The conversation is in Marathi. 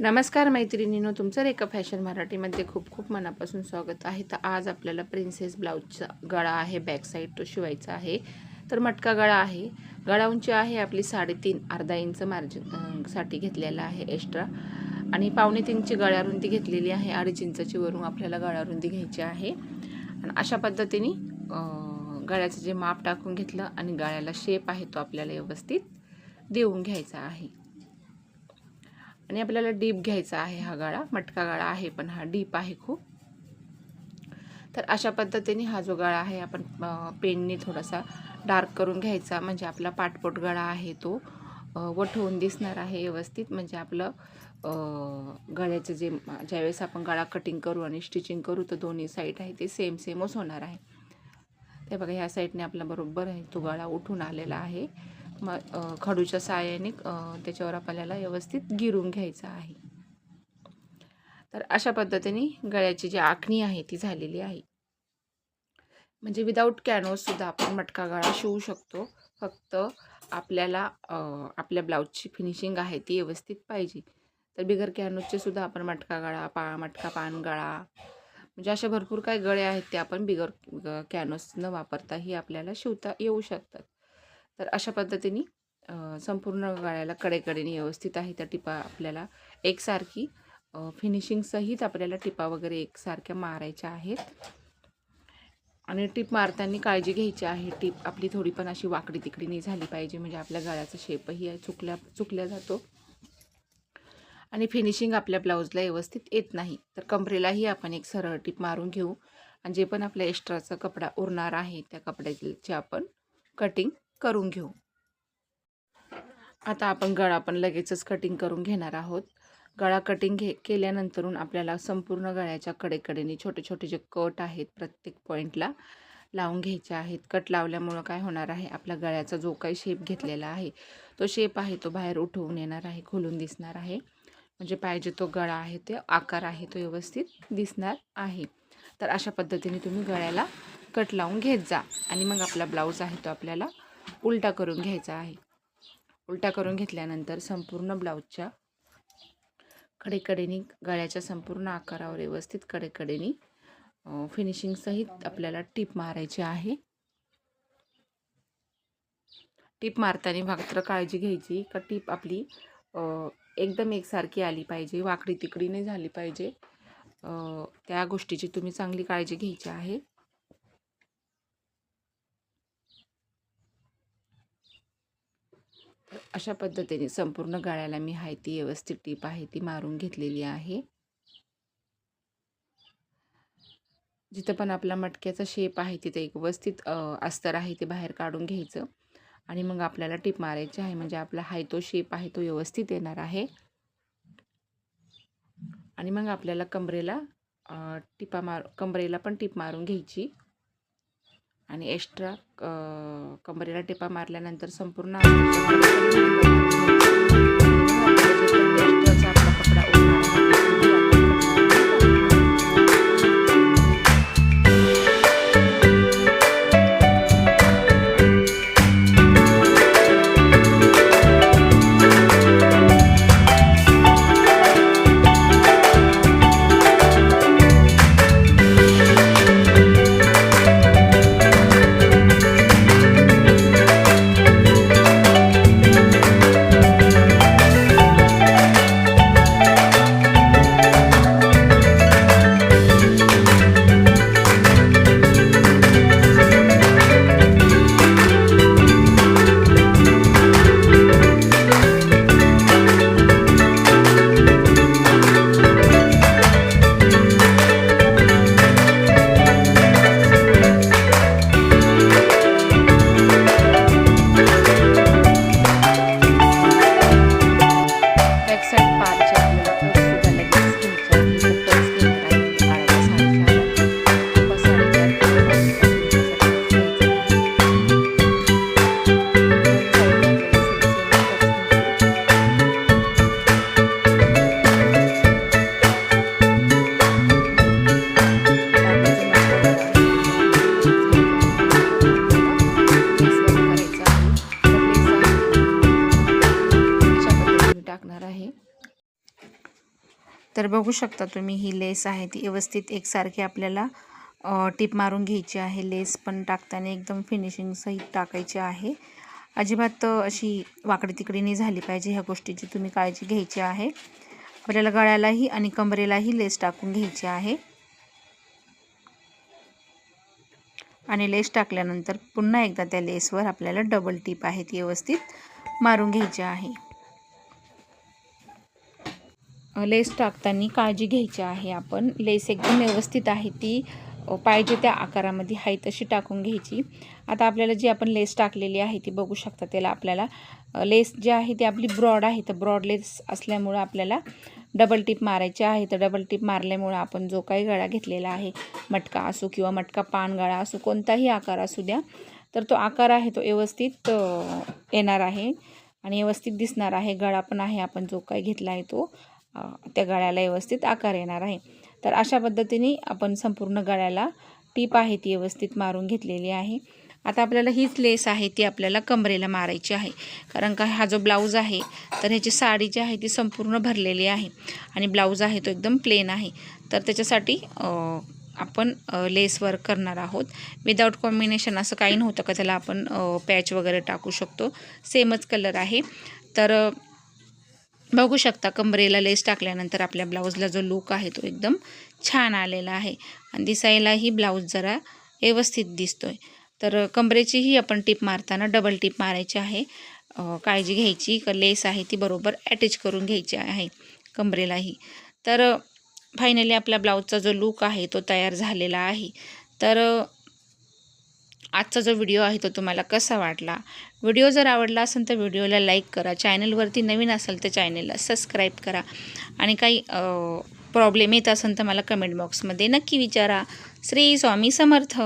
नमस्कार मैत्रिणीनो तुमचं रेखा फॅशन मराठीमध्ये खूप खूप मनापासून स्वागत आहे. तर आज आपल्याला प्रिन्सेस ब्लाऊजचा गळा आहे बॅक साईड तो शिवायचा आहे. तर मटका गळा आहे. गळा उंची आहे आपली साडेतीन अर्धा इंच मार्जिनसाठी घेतलेला आहे एक्स्ट्रा आणि पावणे तीनची गळ्या रुंदी घेतलेली आहे अडीच इंचाची वरून आपल्याला गळा रुंदी घ्यायची आहे. आणि अशा पद्धतीने गळ्याचं जे माप टाकून घेतलं आणि गळ्याला शेप आहे तो आपल्याला व्यवस्थित देऊन घ्यायचा आहे. आणि आपल्याला डीप घ्यायचा आहे हा गाळा मटका गाळा आहे पण हा डीप आहे खूप. तर अशा पद्धतीने हा जो गाळा आहे आपण पेनने थोडासा डार्क करून घ्यायचा. म्हणजे आपला पाटपोट गळा आहे तो वठवून दिसणार आहे व्यवस्थित. म्हणजे आपलं गळ्याचं जे ज्यावेळेस आपण गळा कटिंग करू आणि स्टिचिंग करू तर दोन्ही साईड आहे ते सेम सेमच होणार आहे. ते बघा ह्या साईडने आपला बरोबर आहे तो गळा उठून आलेला आहे. म खडूच्या साहाय्याने त्याच्यावर आपल्याला व्यवस्थित गिरून घ्यायचं आहे. तर अशा पद्धतीने गळ्याची जी आखणी आहे ती झालेली आहे. म्हणजे विदाऊट कॅनोससुद्धा आपण मटका गळा शिवू शकतो. फक्त आपल्याला आपल्या ब्लाऊजची फिनिशिंग आहे ती व्यवस्थित पाहिजे. तर बिगर कॅनोसचे सुद्धा आपण मटका गळा पा मटका पान गळा म्हणजे अशा भरपूर काही गळे आहेत ते आपण बिगर ग- कॅनोस न वापरताही आपल्याला शिवता येऊ शकतात. तर अशा पद्धतीने संपूर्ण गळ्याला कडेकडेने व्यवस्थित आहे त्या टिपा आपल्याला एकसारखी फिनिशिंगसहित आपल्याला टिपा वगैरे एकसारख्या मारायच्या आहेत. आणि टिप मारताना काळजी घ्यायची आहे. टिप आपली थोडी पण अशी वाकडी तिकडी नाही झाली पाहिजे म्हणजे आपल्या गळ्याचा शेपही चुकल्या चुकल्या जातो. आणि फिनिशिंग आपल्या ब्लाऊजला व्यवस्थित येत नाही. तर कमरेलाही आपण एक सरळ टिप मारून घेऊ. आणि जे पण आपल्या एक्स्ट्राचा कपडा उरणार आहे त्या कपड्याची आपण कटिंग करून घेऊ. आता आपण गळा पण लगेचच कटिंग करून घेणार आहोत. गळा कटिंग घे केल्यानंतरून आपल्याला संपूर्ण गळ्याच्या कडेकडेने छोटे छोटे जे कट आहेत प्रत्येक पॉईंटला लावून घ्यायचे आहेत. कट लावल्यामुळं काय होणार आहे? आपल्या गळ्याचा जो काही शेप घेतलेला आहे तो शेप आहे तो बाहेर उठवून येणार आहे खोलून दिसणार आहे. म्हणजे पाहिजे तो गळा आहे ते आकार आहे तो व्यवस्थित दिसणार आहे. तर अशा पद्धतीने तुम्ही गळ्याला कट लावून घेत जा. आणि मग आपला ब्लाऊज आहे तो आपल्याला उलटा करून घ्यायचा आहे. उलटा करून घेतल्यानंतर संपूर्ण ब्लाऊजच्या कडेकडेनी गळ्याच्या संपूर्ण आकारावर व्यवस्थित कडेकडेनी फिनिशिंगसहित आपल्याला टीप मारायची आहे. टीप मारताना मात्र काळजी घ्यायची का टीप आपली एकदम एकसारखी आली पाहिजे वाकडी तिकडी नाही झाली पाहिजे. त्या गोष्टीची तुम्ही चांगली काळजी घ्यायची आहे. अशा पद्धतीने संपूर्ण गाळ्याला मी आहे ती व्यवस्थित टीप आहे ती मारून घेतलेली आहे. जिथं पण आपला मटक्याचा शेप आहे तिथं एक व्यवस्थित अस्तर आहे ते बाहेर काढून घ्यायचं. आणि मग आपल्याला टीप मारायची आहे. म्हणजे आपला हाय तो शेप आहे तो व्यवस्थित येणार आहे. आणि मग आपल्याला कमरेला टिपा मार कमरेला पण टीप मारून घ्यायची. आणि एक्स्ट्रा कमरेला टिपा मारल्यानंतर संपूर्ण तर बघू शकता तुम्ही ही लेस आहे ती व्यवस्थित एकसारखी आपल्याला टिप टीप मारून घ्यायची आहे. लेस पण टाकताना एकदम फिनिशिंग सहित टाकायची आहे. अजिबात अशी वाकडी तिकडी नाही झाली पाहिजे ह्या गोष्टीची. तुम्ही काळजी घ्यायची आहे. आपल्याला गळ्यालाही आणि कमरेलाही लेस टाकून घ्यायची आहे. आणि लेस टाकल्यानंतर पुन्हा एकदा त्या लेसवर आपल्याला डबल टीप आहे ती व्यवस्थित मारून घ्यायची आहे. लेस टाकताना काळजी घ्यायची आहे आपण. लेस एकदम व्यवस्थित आहे ती पाहिजे त्या आकारामध्ये आहे तशी टाकून घ्यायची. आता आपल्याला जी आपण लेस टाकलेली आहे ती बघू शकता त्याला आपल्याला. लेस जी आहे ती आपली ब्रॉड आहे तर ब्रॉड लेस असल्यामुळं आपल्याला डबल टिप मारायची आहे. तर डबल टिप मारल्यामुळं आपण जो काही गळा घेतलेला आहे मटका असो किंवा मटका पान गळा असो कोणताही आकार असू द्या तर तो आकार आहे तो व्यवस्थित येणार आहे आणि व्यवस्थित दिसणार आहे. गळा पण आहे आपण जो काही घेतला आहे तो. त्या गळ्याला व्यवस्थित आकार येणार आहे. तर अशा पद्धतीने आपण संपूर्ण गळ्याला टीप आहे ती व्यवस्थित मारून घेतलेली आहे. आता आपल्याला हीच लेस आहे ती आपल्याला कमरेला मारायची आहे. कारण का हा जो ब्लाऊज आहे तर ह्याची साडी जी आहे ती संपूर्ण भरलेली आहे. आणि ब्लाऊज आहे तो एकदम प्लेन आहे. तर त्याच्यासाठी आपण लेस वर्क करणार आहोत. विदाऊट कॉम्बिनेशन असं काही नव्हतं का त्याला आपण पॅच वगैरे टाकू शकतो. सेमच कलर आहे. तर बघू शकता कमरेला लेस टाकल्यानंतर आपल्या ब्लाऊजला जो लुक आहे तो एकदम छान आलेला आहे. आणि दिसायलाही ब्लाऊज जरा व्यवस्थित दिसतोय. तर कमरेचीही आपण टिप मारताना डबल टीप मारायची आहे. काळजी घ्यायची का लेस आहे ती बरोबर अटॅच करून घ्यायची आहे कमरेलाही. तर फायनली आपल्या ब्लाऊजचा जो लुक आहे तो तयार झालेला आहे. तर आजचा जो व्हिडिओ आहे तो तुम्हाला कसा वाटला? व्हिडिओ जर आवडला असेल तर व्हिडिओला लाईक करा. चॅनलवरती नवीन असेल तर चॅनलला सबस्क्राईब करा. आणि काही प्रॉब्लेम येत असेल तर मला कमेंट बॉक्समध्ये नक्की विचारा. श्री स्वामी समर्थ.